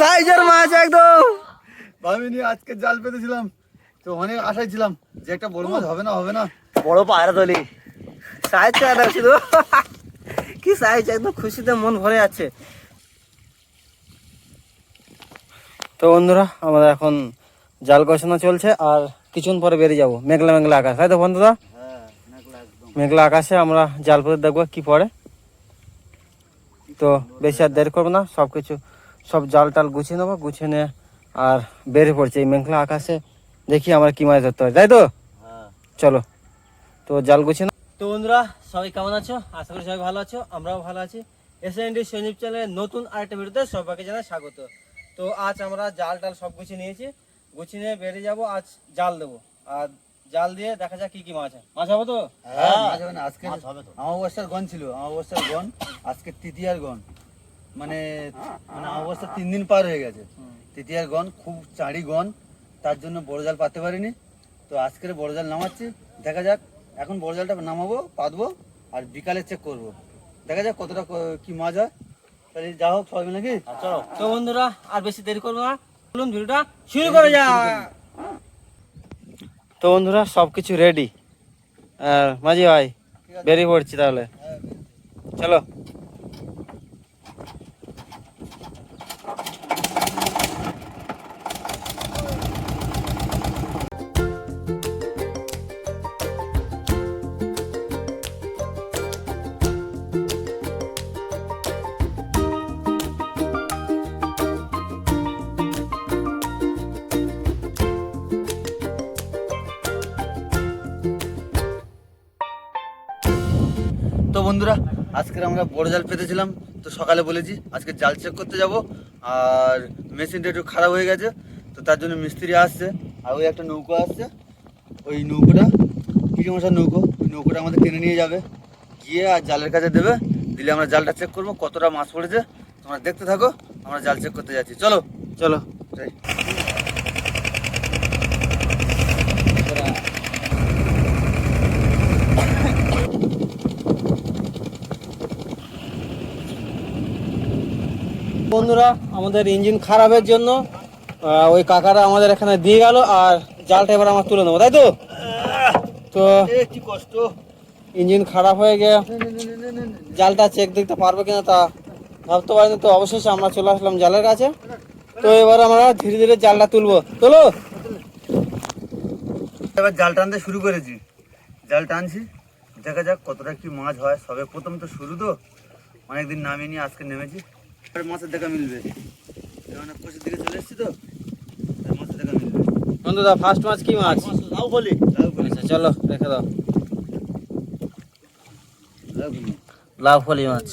সাইজের মাছ একদম। ভাবিনি আজকে জাল পেতেছিলাম তো অনেক আশায় ছিলাম যে একটা বড় মাছ হবে না হবে না। বড় পায়রা তলি সাইজ চাই শুধু। কি সাইজ একদম খুশিতে মন ভরে যাচ্ছে তো বন্ধুরা আমরা এখন জাল কষানো চলছে আর কিছুক্ষণ পরে বেরিয়ে যাব। মেঘলা মেঘলা আকাশ। তাই তো বন্ধুরা? হ্যাঁ মেঘলা আকাশে আমরা জাল পেতে দেখব কি পড়ে। তো বেশি আর দেরি করব না সব কিছু সব জাল টাল গুছিয়ে নেব গুছিয়ে নিয়ে আর বেরিয়ে পড়ছে এই মেঘলা আকাশে। দেখি আমরা কি মাছ ধরতে পারি। তাই তো? হ্যাঁ। চলো। তো জাল গুছিয়ে। তো বন্ধুরা সবাই কেমন আছো? আশা করি সবাই ভালো আছো আমরাও ভালো আছি। এস এন ডি সঞ্জীব চ্যানেলের নতুন আরেকটা ভিডিওতে সবাইকে জানাই স্বাগত। তো আজ আমরা জাল টাল সব গুছিয়ে নিয়েছি। গুছিয়ে নিয়ে বেরিয়ে যাব আজ জাল দেবো। আর জাল দিয়ে দেখা যাক কি কি মাছ হয়। মাছ হবে তো? হ্যাঁ মাছ হবে না আজকে অমাবস্যার গন ছিল অমাবস্যার গন আজকে তৃতীয়ার গন মানে মানে অমাবস্যা তিন দিন পার হয়ে গেছে। তৃতীয়ার গন খুব চাঁড়ি গন তার জন্য বড় জাল পাতে পারিনি। তো আজকের বড় জাল নামাচ্ছি দেখা যাক। এখন বড় জালটা নামাবো পাতবো আর বিকালে চেক করব। দেখা যাক কতটা কি মাছ হয়। তাহলে যা হোক সবাই নাকি? চলো তো বন্ধুরা আর বেশি দেরি করব না। চলুন ভিডিওটা শুরু করে যা তো বন্ধুরা সব কিছু রেডি আর মাঝি ভাই বেরিয়ে পড়ছি তাহলে। চলো। বন্ধুরা আজকের আমরা বড় জাল পেতেছিলাম, তো সকালে বলেছি আজকে জাল চেক করতে যাব, আর মেশিনটা একটু খারাপ হয়ে গেছে, তো তার জন্য মিস্ত্রি আসছে, আর ওই একটা নৌকো আসছে, ওই নৌকোটা কিছু মশার নৌকো? ওই নৌকোটা আমাদের টেনে নিয়ে যাবে, গিয়ে আর জালের কাছে দেবে, দিলে আমরা জালটা চেক করব, কতটা মাছ পড়েছে, তোমরা দেখতে থাকো, আমরা জাল চেক করতে যাচ্ছি, চলো চলো বন্ধুরা আমাদের ইঞ্জিন খারাপের জন্য ওই কাকারা আমাদের এখানে দিয়ে গেল আর জালটা এবার আমার তুলে নেব তাই তো? তো কি কষ্ট। ইঞ্জিন খারাপ হয়ে গিয়ে। জালটা চেক দেখতে পারব কিনা তা ভাবতে পারিনি তো অবশেষে আমরা চলে আসলাম জালের কাছে। তো এবার আমরা ধীরে ধীরে জালটা তুলবো। তোলো। এবার জাল টানতে শুরু করেছি। জাল টানছি দেখা যাক কতটা কি মাছ হয়। সবে প্রথম তো শুরু তো অনেকদিন নামিয়ে নিয়ে আজকে নেমেছি। মাছের দেখা মিলবে। কেননা কোষের দিকে চলে এসছি তো মাছের দেখা মিলবে। বন্ধুদা ফার্স্ট মাছ কি মাছ? লাউ বলি লাউ বলি। আচ্ছা চলো রেখে দাও। লাউ লাভ ফলি মাছ।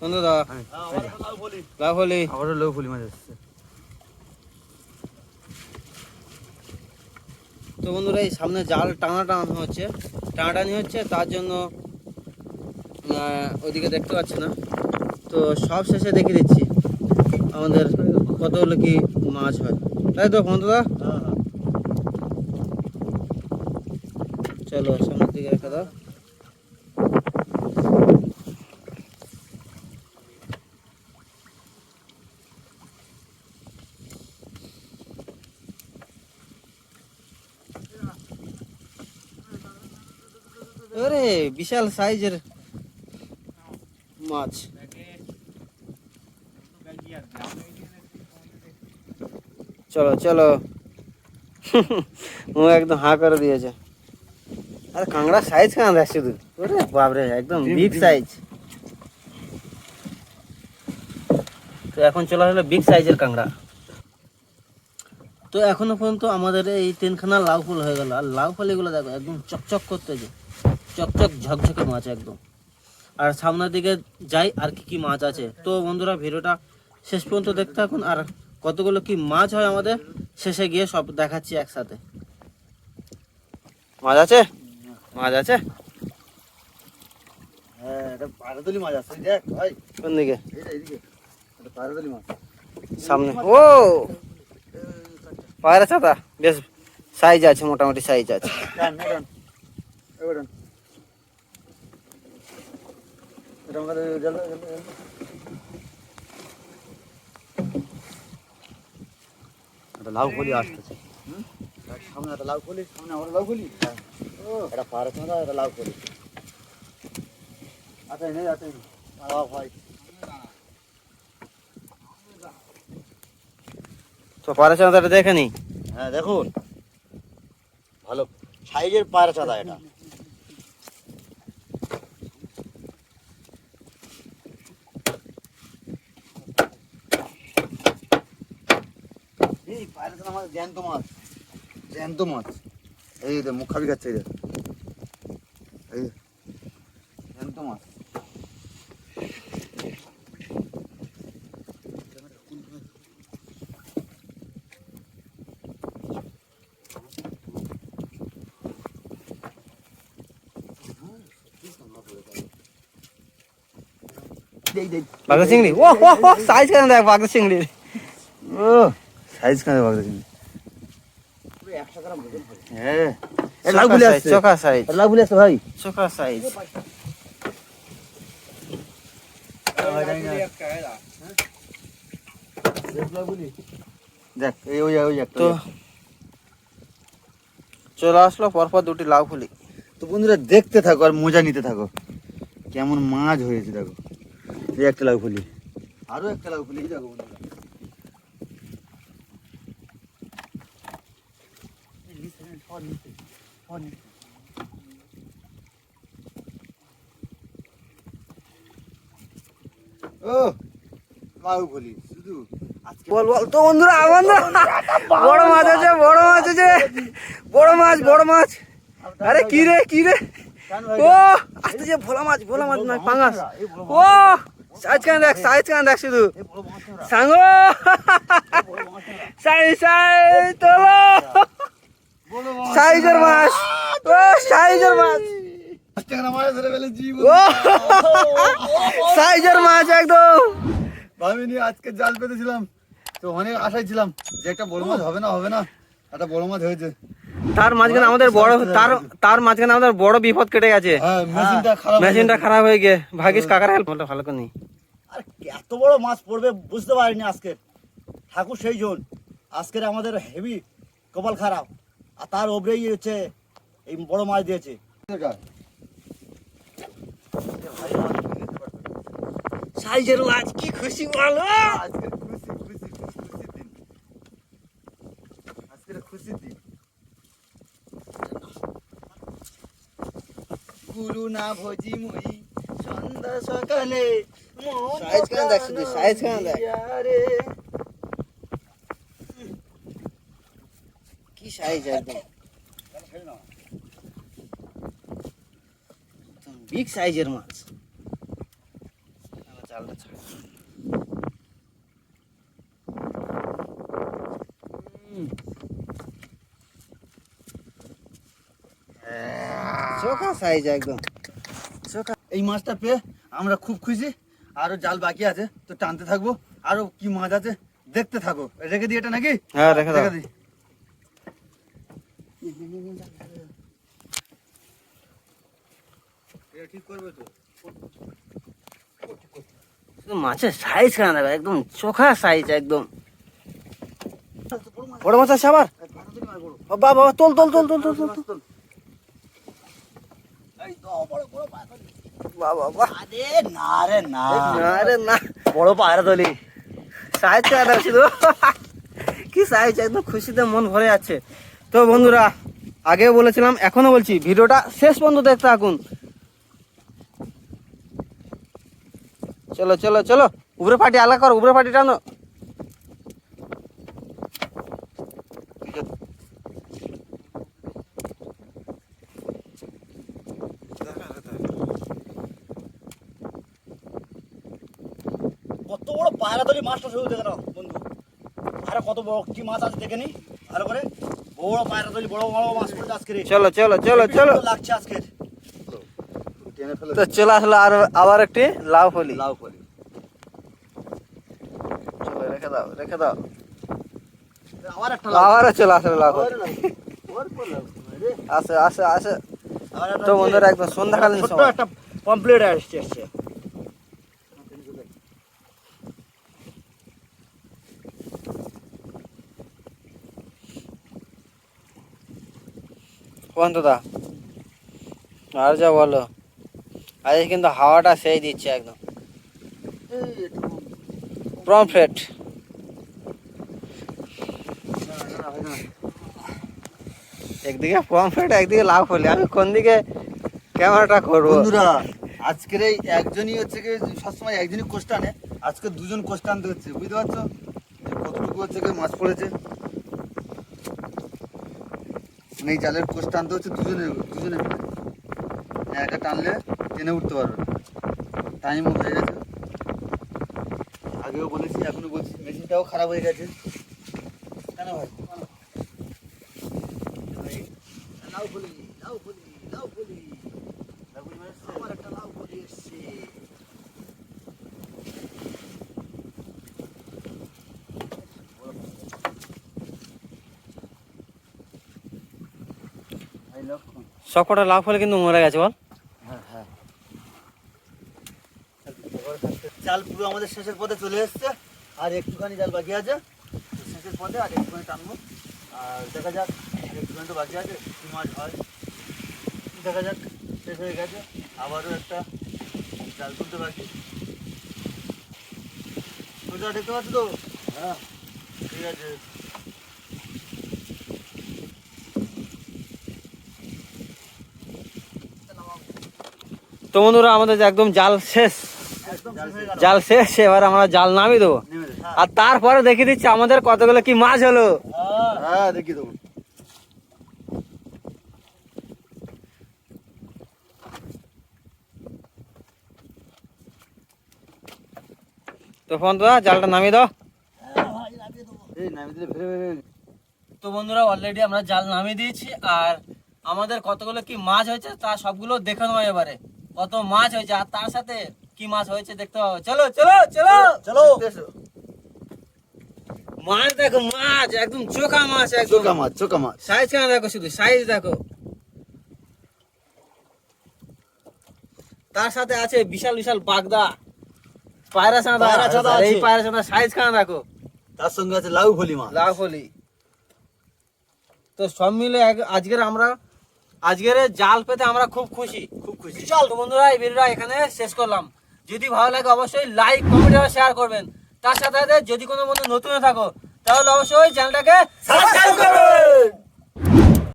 বন্ধুদা লাভ ফলি আবারও লাউ ফলি মাছ তো বন্ধুরা এই সামনে জাল টানা টানানো হচ্ছে। টানা টানি হচ্ছে তার জন্য ওইদিকে দেখতে পাচ্ছে না। তো সব শেষে দেখে দিচ্ছি আমাদের কতগুলো কি মাছ হয়। তাই তো বন্ধুরা। চলো সামনের দিকে রেখে দাও। আরে বিশাল সাইজের মাছ। চলো চলো। ও একদম হা করে দিয়েছে। আরে কাঁকড়া সাইজ কেন দেখ শুধু? ওরে বাপরে একদম বিগ সাইজ তো এখন চলে আসলো বিগ সাইজের কাঁকড়া। তো এখনও পর্যন্ত আমাদের এই তিনখানা লাউ ফুল হয়ে গেল। আর লাউ ফল এগুলো দেখো একদম চকচক করতে যে চকচক ঝকঝকে মাছ একদম। আর সামনের দিকে যাই আর কি কি মাছ আছে। তো বন্ধুরা ভিডিওটা শেষ পর্যন্ত দেখতে থাকুন। আর কতগুলো কি মাছ হয় আমাদের শেষে গিয়ে সব দেখাচ্ছি একসাথে। মাছ আছে? মাছ আছে? হ্যাঁ সামনে। ও! পায়রা বেশ সাইজ আছে মোটামুটি সাইজ আছে টান টান এবার টান এটা আমাদের জল জল জল একটা লাউ কলি আসতেছে। সামনে একটা লাউ খুলি সামনে আমরা লাউ খুলি ও এটা পাহাড় চাঁদা এটা লাউ কলি। আচ্ছা নেই আচ্ছা ভাই। তো পায়রা চাঁদাটা দেখে নি হ্যাঁ দেখুন। ভালো। সাইজের পায়রা চাঁদা এটা। এই পায়রাটা আমার জ্যান্ত মাছ। জ্যান্ত মাছ। এই যে মুখ খাবি খাচ্ছে এই যে। এই যে, জ্যান্ত মাছ। বাগদা চিংড়ি। ও হো হো সাইজ কেন দেখ বাগদা চিংড়ির। ও। সাইজ কানে বাগদা চিংড়ি পুরো একশো গ্রাম ওজন হবে হ্যাঁ এ লাউ গুলি আসছে চোখা সাইজ এ লাউ গুলি আসছে ভাই চোখা সাইজ দেখ এই ওই ওই একটা তো চলে আসলো পরপর দুটি লাউ ফুলি তো বন্ধুরা দেখতে থাকো আর মজা নিতে থাকো কেমন মাছ হয়েছে দেখো এই একটা লাউ ফুলি আরও একটা লাউ ফুলি এই দেখো বন্ধুরা ও লাউ শুধু বল বল তো বন্ধুরা আমার না বড় মাছ আছে বড় মাছ আছে বড় মাছ বড় মাছ। আরে কি রে কি রে? ও আসতে যে ভোলা মাছ ভোলা মাছ না পাঙাস ও সাইজ কেন দেখ সাইজ কেন দেখ শুধু? সাঙ্গ সাইজ সাইজ তোলো। সাইজের মাছ। ও সাইজের মাছ। সাইজের মাছ একদম। ভাবিনি আজকে জাল পেতেছিলাম। তো অনেক আশায় ছিলাম যে একটা বড় মাছ হবে না হবে না। একটা বড় মাছ হয়েছে। তার মাঝখানে আমাদের বড় তার তার মাঝখানে আমাদের বড় বিপদ কেটে গেছে। হ্যাঁ মেশিনটা খারাপ হয়ে মেশিনটা গেছে। গিয়ে। ভাগিস কাকার হেল্প ভালো করে আর এত বড় মাছ পড়বে বুঝতে পারিনি আজকে। ঠাকুর সেই জন। আজকের আমাদের হেভি কপাল খারাপ। আর তার ওপরেই হচ্ছে এই বড় মাছ দিয়েছে এটা। সাইজের মাছ কি খুশি বলো আজকের খুশি খুশি খুশি খুশির দিন আজকের খুশির দিন গুরু না ভজি মুই সন্ধ্যা সকালে সাইজ কেন দেখ সাইজ কেন দেখ। রে কি সাইজ একদম বিগ সাইজের মাছ। ছাড়। চোখা সাইজ একদম। চোখা। এই মাছটা পেয়ে আমরা খুব খুশি। আরও জাল বাকি আছে তো টানতে থাকব। আরও কি মাছ আছে দেখতে থাকো। রেখে দিই এটা নাকি? হ্যাঁ রেখে দাও। দিই এটা ঠিক করবে তো? মাছের সাইজ কেন দেখো একদম চোখা সাইজ একদম। বড় মাছ আছে আবার? বাবা বাবা তোল তোল তোল তোল তোল তোল কি সাইজ একদম খুশিতে মন ভরে যাচ্ছে। তো বন্ধুরা আগেও বলেছিলাম এখনও বলছি ভিডিওটা শেষ পর্যন্ত দেখতে থাকুন। চলো চলো চলো। উপরে পাটি আলাদা করো উপরে পাটি টানো। কত বড় পায়রা তলি মাছটা শুধু দেখে নাও বন্ধু। আরে কত বড় কি মাছ আছে দেখে নি? ভালো করে। বড় পায়রা তলি বড় বড় মাছ পড়ছে আজকে চলো চলো চলো চলো। লাগছে আজকের। তো চলে আসলো আর আবার একটি লাউ ফলি লাউ ফলি চলো রেখে দাও রেখে দাও। আবার একটা আবারও চলে লাউ ফলি আসে আসে আসে। তো বন্ধুরা একদম সন্ধ্যাকালীন ছোট্ট সময়। একটা পমপ্লেট আসছে আসছে। দা আর যা বলো। আজকে কিন্তু হাওয়াটা সেই দিচ্ছে একদম। প্রমফ্রেট হয়। একদিকে প্রমফ্রেট একদিকে লাভ হলে। আমি কোন দিকে ক্যামেরাটা করব? বন্ধুরা আজকের এই একজনই হচ্ছে কি সবসময় একজনই কোষ্টা আনে। আজকে দুজন কোষ্টা আনতে হচ্ছে বুঝতে পারছ? কতটুকু হচ্ছে কি মাছ পড়েছে। মানে এই জালের কোষ্টা আনতে হচ্ছে দুজনের দুজনের। মিলে। একা টানলে টেনে উঠতে পারবে। টাইমও হয়ে গেছে। আগেও বলেছি এখনও বলছি, মেশিনটাও খারাপ হয়ে গেছে। কেন ভাই? লাউ সবকটা লাভ হলে কিন্তু মরে গেছে বল হ্যাঁ হ্যাঁ জাল পুরো আমাদের শেষের পথে চলে এসছে। আর একটুখানি জাল বাকি আছে। শেষের পথে আর একটুখানি টানবো। আর দেখা যাক, আর একটুখানি তো বাকি আছে, কি মাছ হয়। দেখা যাক, শেষ হয়ে গেছে। আবারও একটা জাল তুলতে বাকি। ওটা দেখতে পাচ্ছ তো? হ্যাঁ ঠিক আছে। তো বন্ধুরা, আমাদের একদম জাল শেষ। জাল শেষ এবার আমরা জাল নামিয়ে দেবো। আর তারপরে দেখিয়ে দিচ্ছি আমাদের কতগুলো কি মাছ হলো। হ্যাঁ হ্যাঁ দেখি দেবো। তো বন্ধুরা জালটা নামিয়ে দাও। হ্যাঁ, তো বন্ধুরা অলরেডি আমরা জাল নামিয়ে দিয়েছি আর আমাদের কতগুলো কি মাছ হয়েছে তা সবগুলো দেখে নেব এবারে। কত মাছ হয়েছে আর তার সাথে কি মাছ হয়েছে দেখতে পাবো। চলো চলো চলো। চলো। মাছ দেখো মাছ একদম চোখা মাছ একদম। চোকা মাছ চোকা মাছ। সাইজ কেন দেখো শুধু? সাইজ দেখো। তার সাথে আছে বিশাল বিশাল বাগদা। পায়রা চাঁদা এই পায়রা চাঁদা সাইজ কেন দেখো? তার সঙ্গে আছে লাউ ফলি মাছ। লাভ হলি তো সব মিলে আজকের আমরা আজকের জাল পেতে আমরা খুব খুশি। খুব খুশি। চল বন্ধুরা এই ভিডিওটা এখানে শেষ করলাম। যদি ভালো লাগে অবশ্যই লাইক কমেন্ট আর শেয়ার করবেন। তার সাথে সাথে যদি কোনো বন্ধু নতুন থাকো, তাহলে অবশ্যই চ্যানেলটাকে সাবস্ক্রাইব করবেন।